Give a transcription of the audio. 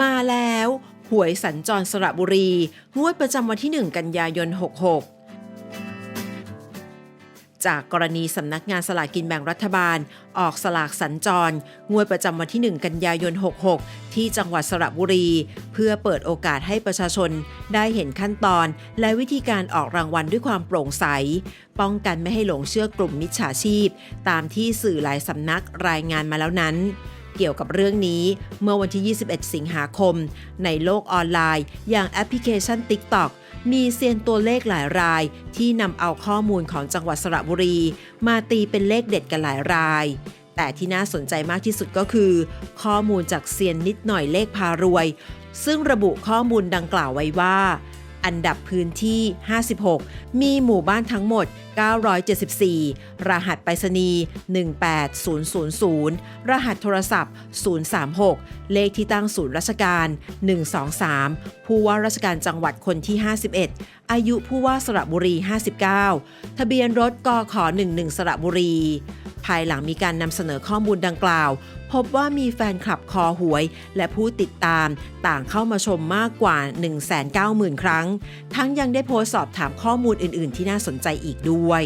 มาแล้ว หวยสัญจรสระบุรี งวดประจำวันที่ 1 กันยายน 66 จากกรณีสำนักงานสลากกินแบ่งรัฐบาล ออกสลากสัญจร งวดประจำวันที่ 1 กันยายน 66 ที่จังหวัดสระบุรี เพื่อเปิดโอกาสให้ประชาชนได้เห็นขั้นตอน และวิธีการออกรางวัลด้วยความโปร่งใส ป้องกันไม่ให้หลงเชื่อกลุ่มมิจฉาชีพ ตามที่สื่อหลายสำนักรายงานมาแล้วนั้น เกี่ยวกับเรื่องนี้ เมื่อวันที่ 21 สิงหาคม ในโลกออนไลน์ อย่างแอปพลิเคชัน TikTok มีเซียนตัวเลขหลายราย ที่นำเอาข้อมูลของจังหวัดสระบุรี มาตีเป็นเลขเด็ดกันหลายราย แต่ที่น่าสนใจมากที่สุดก็คือ ข้อมูลจากเซียนนิดหน่อยเลขพารวย ซึ่งระบุข้อมูลดังกล่าวไว้ว่า อันดับพื้นที่ 56 มีหมู่บ้านทั้งหมด 974 รหัสไปรษณีย์ 18000 รหัสโทรศัพท์ 036 เลขที่ตั้งศูนย์ราชการ 123 ผู้ว่าราชการจังหวัดคนที่ 51 อายุผู้ว่าสระบุรี 59 ทะเบียนรถกข11 สระบุรี ภายหลังมีการนำเสนอข้อมูลดังกล่าว พบว่ามีแฟนคลับคอหวย และผู้ติดตามต่างเข้ามาชมมากกว่า 190,000 ครั้ง ทั้งยังได้โพสสอบถามข้อมูลอื่น ๆ ที่น่าสนใจอีกด้วย